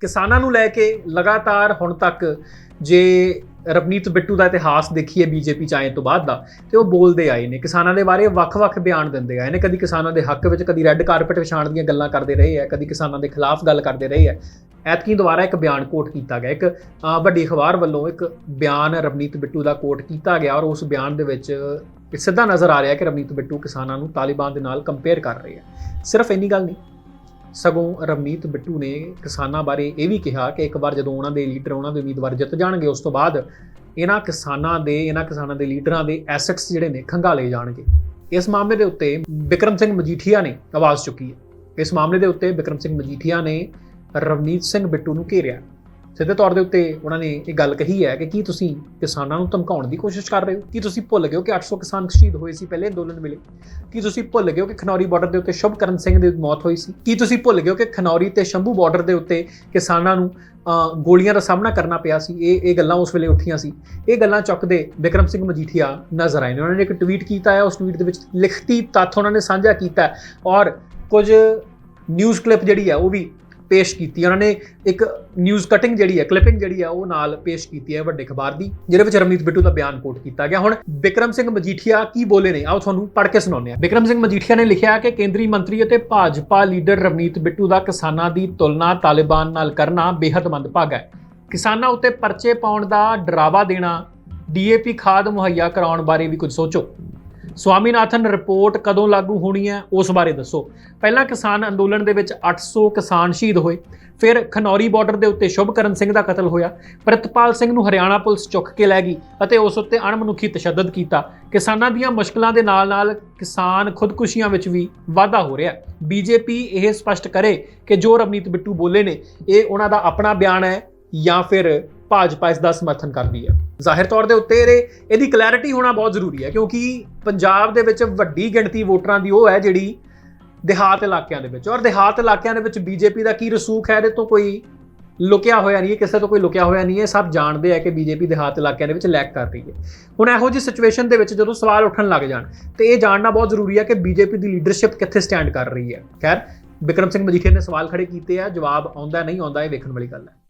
ਕਿਸਾਨਾਂ ਨੂੰ ਲੈ ਕੇ ਲਗਾਤਾਰ ਹੁਣ ਤੱਕ ਜੇ ਰਵਨੀਤ ਬਿੱਟੂ ਦਾ ਇਤਿਹਾਸ ਦੇਖੀਏ ਬੀਜੇਪੀ ਚ ਆਏ ਤੋਂ ਬਾਅਦ ਦਾ, ਤੇ ਉਹ ਬੋਲਦੇ ਆਏ ਨੇ, ਕਿਸਾਨਾਂ ਦੇ ਬਾਰੇ ਵੱਖ-ਵੱਖ ਬਿਆਨ ਦਿੰਦੇ ਆਏ ਨੇ, ਕਦੀ ਕਿਸਾਨਾਂ ਦੇ ਹੱਕ ਵਿੱਚ, ਕਦੀ ਰੈੱਡ ਕਾਰਪਟ ਵਿਛਾਉਣ ਦੀਆਂ ਗੱਲਾਂ ਕਰਦੇ ਰਹੇ ਆ, ਕਦੀ ਕਿਸਾਨਾਂ ਦੇ ਖਿਲਾਫ ਗੱਲ ਕਰਦੇ ਰਹੇ ਆ। ਐਤਕੀ ਦੁਬਾਰਾ ਇੱਕ ਬਿਆਨ ਕੋਟ ਕੀਤਾ ਗਿਆ, ਇੱਕ ਵੱਡੀ ਅਖਬਾਰ ਵੱਲੋਂ ਇੱਕ ਬਿਆਨ ਰਵਨੀਤ ਬਿੱਟੂ ਦਾ ਕੋਟ ਕੀਤਾ ਗਿਆ, ਔਰ ਉਸ ਬਿਆਨ ਦੇ ਵਿੱਚ ਸਿੱਧਾ ਨਜ਼ਰ ਆ ਰਿਹਾ ਕਿ ਰਵਨੀਤ ਬਿੱਟੂ ਕਿਸਾਨਾਂ ਨੂੰ ਤਾਲਿਬਾਨ ਦੇ ਨਾਲ ਕੰਪੇਅਰ ਕਰ ਰਹੇ ਆ। ਸਿਰਫ ਇੰਨੀ ਗੱਲ ਨਹੀਂ ਸਗੋਂ ਰਵਨੀਤ ਬਿੱਟੂ ਨੇ ਕਿਸਾਨਾਂ ਬਾਰੇ ਇਹ ਵੀ ਕਿਹਾ ਕਿ ਇੱਕ ਵਾਰ ਜਦੋਂ ਉਹਨਾਂ ਦੇ ਲੀਡਰ, ਉਹਨਾਂ ਦੇ ਉਮੀਦਵਾਰ ਜਿੱਤ ਜਾਣਗੇ, ਉਸ ਤੋਂ ਬਾਅਦ ਇਹਨਾਂ ਕਿਸਾਨਾਂ ਦੇ, ਇਹਨਾਂ ਕਿਸਾਨਾਂ ਦੇ ਲੀਡਰਾਂ ਦੇ ਐਸੈਟਸ ਜਿਹੜੇ ਨੇ ਖੰਗਾਲੇ ਜਾਣਗੇ। ਇਸ ਮਾਮਲੇ ਦੇ ਉੱਤੇ ਬਿਕਰਮ ਸਿੰਘ ਮਜੀਠੀਆ ਨੇ ਆਵਾਜ਼ ਚੁੱਕੀ ਹੈ। ਇਸ ਮਾਮਲੇ ਦੇ ਉੱਤੇ ਬਿਕਰਮ ਸਿੰਘ ਮਜੀਠੀਆ ਨੇ ਰਵਨੀਤ ਸਿੰਘ ਬਿੱਟੂ ਨੂੰ ਘੇਰਿਆ। ਸਿੱਧੇ ਤੌਰ ਦੇ ਉੱਤੇ ਉਹਨਾਂ ਨੇ ਇਹ ਗੱਲ ਕਹੀ ਹੈ ਕਿ ਕੀ ਤੁਸੀਂ ਕਿਸਾਨਾਂ ਨੂੰ ਧਮਕਾਉਣ ਦੀ ਕੋਸ਼ਿਸ਼ ਕਰ ਰਹੇ ਹੋ? ਕੀ ਤੁਸੀਂ ਭੁੱਲ ਗਏ ਹੋ ਕਿ 800 ਕਿਸਾਨ ਸ਼ਹੀਦ ਹੋਏ ਸੀ, ਪਹਿਲੇ ਅੰਦੋਲਨ ਵੇਲੇ? ਕੀ ਤੁਸੀਂ ਭੁੱਲ ਗਏ ਹੋ ਕਿ ਖਨੌਰੀ ਬਾਰਡਰ ਦੇ ਉੱਤੇ ਸ਼ੁਭਕਰਨ ਸਿੰਘ ਦੀ ਮੌਤ ਹੋਈ ਸੀ? ਕੀ ਤੁਸੀਂ ਭੁੱਲ ਗਏ ਹੋ ਕਿ ਖਨੌਰੀ ਤੇ ਸ਼ੰਭੂ ਬਾਰਡਰ ਦੇ ਉੱਤੇ ਕਿਸਾਨਾਂ ਨੂੰ ਗੋਲੀਆਂ ਦਾ ਸਾਹਮਣਾ ਕਰਨਾ ਪਿਆ ਸੀ? ਇਹ ਇਹ ਗੱਲਾਂ ਉਸ ਵੇਲੇ ਉੱਠੀਆਂ ਸੀ। ਇਹ ਗੱਲਾਂ ਚੁੱਕਦੇ ਵਿਕਰਮ ਸਿੰਘ ਮਜੀਠੀਆ ਨਜ਼ਰ ਆਏ ਨੇ। ਉਹਨਾਂ ਨੇ ਇੱਕ ਟਵੀਟ ਕੀਤਾ ਹੈ, ਉਸ ਟਵੀਟ ਦੇ ਵਿੱਚ ਲਿਖਤੀ ਤੱਥ ਉਹਨਾਂ ਨੇ ਸਾਂਝਾ ਕੀਤਾ ਔਰ ਕੁਝ ਨਿਊਜ਼ ਕਲਿੱਪ ਜਿਹੜੀ ਹੈ, ਉਹ ਵੀ ਪੇਸ਼ ਕੀਤੀ ਉਹਨਾਂ ਨੇ ਇੱਕ ਨਿਊਜ਼ ਕਟਿੰਗ ਜਿਹੜੀ ਹੈ ਕਲਿੱਪਿੰਗ ਜਿਹੜੀ ਹੈ, ਉਹ ਨਾਲ ਪੇਸ਼ ਕੀਤੀ ਹੈ ਵੱਡੇ ਅਖਬਾਰ ਦੀ, ਜਿਹਦੇ ਵਿੱਚ ਰਮਨੀਤ ਬਿੱਟੂ ਦਾ ਬਿਆਨ ਕੋਟ ਕੀਤਾ ਗਿਆ। ਹੁਣ ਵਿਕਰਮ ਸਿੰਘ ਮਜੀਠੀਆ ਕੀ ਬੋਲੇ ਨੇ? ਆਓ ਤੁਹਾਨੂੰ ਪੜ੍ਹ ਕੇ ਸੁਣਾਉਂਦੇ ਹਾਂ। ਵਿਕਰਮ ਸਿੰਘ ਮਜੀਠੀਆ ਨੇ ਲਿਖਿਆ ਕਿ ਕੇਂਦਰੀ ਮੰਤਰੀ ਅਤੇ ਭਾਜਪਾ ਲੀਡਰ ਰਵਨੀਤ ਬਿੱਟੂ ਦਾ ਕਿਸਾਨਾਂ ਦੀ ਤੁਲਨਾ ਤਾਲਿਬਾਨ ਨਾਲ ਕਰਨਾ ਬੇहद ਮੰਦਭਾਗਾ ਹੈ। ਕਿਸਾਨਾਂ ਉੱਤੇ ਪਰਚੇ ਪਾਉਣ ਦਾ ਡਰਾਵਾ ਦੇਣਾ, ਡੀਏਪੀ ਖਾਦ ਮੁਹੱਈਆ ਕਰਾਉਣ ਬਾਰੇ ਵੀ ਕੁਝ ਸੋਚੋ। ਸਵਾਮੀਨਾਥਨ ਰਿਪੋਰਟ ਕਦੋਂ ਲਾਗੂ ਹੋਣੀ ਹੈ, ਉਸ ਬਾਰੇ ਦੱਸੋ। ਪਹਿਲਾਂ ਕਿਸਾਨ ਅੰਦੋਲਨ ਦੇ ਵਿੱਚ 800 ਕਿਸਾਨ ਸ਼ਹੀਦ ਹੋਏ, ਫਿਰ ਖਨੌਰੀ ਬਾਰਡਰ ਦੇ ਉੱਤੇ ਸ਼ੁਭਕਰਨ ਸਿੰਘ ਦਾ ਕਤਲ ਹੋਇਆ, ਪ੍ਰਿਤਪਾਲ ਸਿੰਘ ਨੂੰ ਹਰਿਆਣਾ ਪੁਲਿਸ ਚੁੱਕ ਕੇ ਲੈ ਗਈ ਅਤੇ ਉਸ ਉੱਤੇ ਅਣਮਨੁੱਖੀ ਤਸ਼ੱਦਦ ਕੀਤਾ। ਕਿਸਾਨਾਂ ਦੀਆਂ ਮੁਸ਼ਕਲਾਂ ਦੇ ਨਾਲ-ਨਾਲ ਕਿਸਾਨ ਖੁਦਕੁਸ਼ੀਆਂ ਵਿੱਚ ਵੀ ਵਾਧਾ ਹੋ ਰਿਹਾ ਬੀਜੇਪੀ ਇਹ ਸਪਸ਼ਟ ਕਰੇ ਕਿ ਜੋ ਰਵਨੀਤ ਬਿੱਟੂ ਬੋਲੇ ਨੇ, ਇਹ ਉਹਨਾਂ ਦਾ ਆਪਣਾ ਬਿਆਨ ਹੈ ਜਾਂ ਫਿਰ ਭਾਜਪਾ ਇਸ ਦਾ ਸਮਰਥਨ ਕਰਦੀ ਹੈ। ਜ਼ਾਹਿਰ ਤੌਰ ਦੇ ਉੱਤੇ ਇਹਦੇ ਇਹਦੀ ਕਲੈਰਿਟੀ ਹੋਣਾ ਬਹੁਤ ਜ਼ਰੂਰੀ ਹੈ, ਕਿਉਂਕਿ ਪੰਜਾਬ ਦੇ ਵਿੱਚ ਵੱਡੀ ਗਿਣਤੀ ਵੋਟਰਾਂ ਦੀ ਉਹ ਹੈ ਜਿਹੜੀ ਦੇਹਾਤ ਇਲਾਕਿਆਂ ਦੇ ਵਿੱਚ। ਔਰ ਦੇਹਾਤ ਇਲਾਕਿਆਂ ਦੇ ਵਿੱਚ ਬੀਜੇਪੀ ਦਾ ਕੀ ਰਸੂਖ ਹੈ, ਇਹਦੇ ਤੋਂ ਕੋਈ ਲੁਕਿਆ ਹੋਇਆ ਨਹੀਂ ਹੈ, ਕਿਸੇ ਤੋਂ ਕੋਈ ਲੁਕਿਆ ਹੋਇਆ ਨਹੀਂ ਹੈ ਸਭ ਜਾਣਦੇ ਆ ਕਿ ਬੀਜੇਪੀ ਦੇਹਾਤ ਇਲਾਕਿਆਂ ਦੇ ਵਿੱਚ ਲੈਕ ਕਰ ਰਹੀ ਹੈ। ਹੁਣ ਇਹੋ ਜਿਹੀ ਸਿਚੁਏਸ਼ਨ ਦੇ ਵਿੱਚ ਜਦੋਂ ਸਵਾਲ ਉੱਠਣ ਲੱਗ ਜਾਣ, ਤੇ ਇਹ ਜਾਣਨਾ ਬਹੁਤ ਜ਼ਰੂਰੀ ਹੈ ਕਿ ਬੀਜੇਪੀ ਦੀ ਲੀਡਰਸ਼ਿਪ ਕਿੱਥੇ ਸਟੈਂਡ ਕਰ ਰਹੀ ਹੈ। ਖੈਰ, ਬਿਕਰਮ ਸਿੰਘ ਮਜੀਠੀਆ ਨੇ ਸਵਾਲ ਖੜੇ ਕੀਤੇ ਆ, ਜਵਾਬ ਆਉਂਦਾ ਨਹੀਂ ਆਉਂਦਾ, ਇਹ ਵੇਖਣ ਵਾਲੀ ਗੱਲ ਹੈ।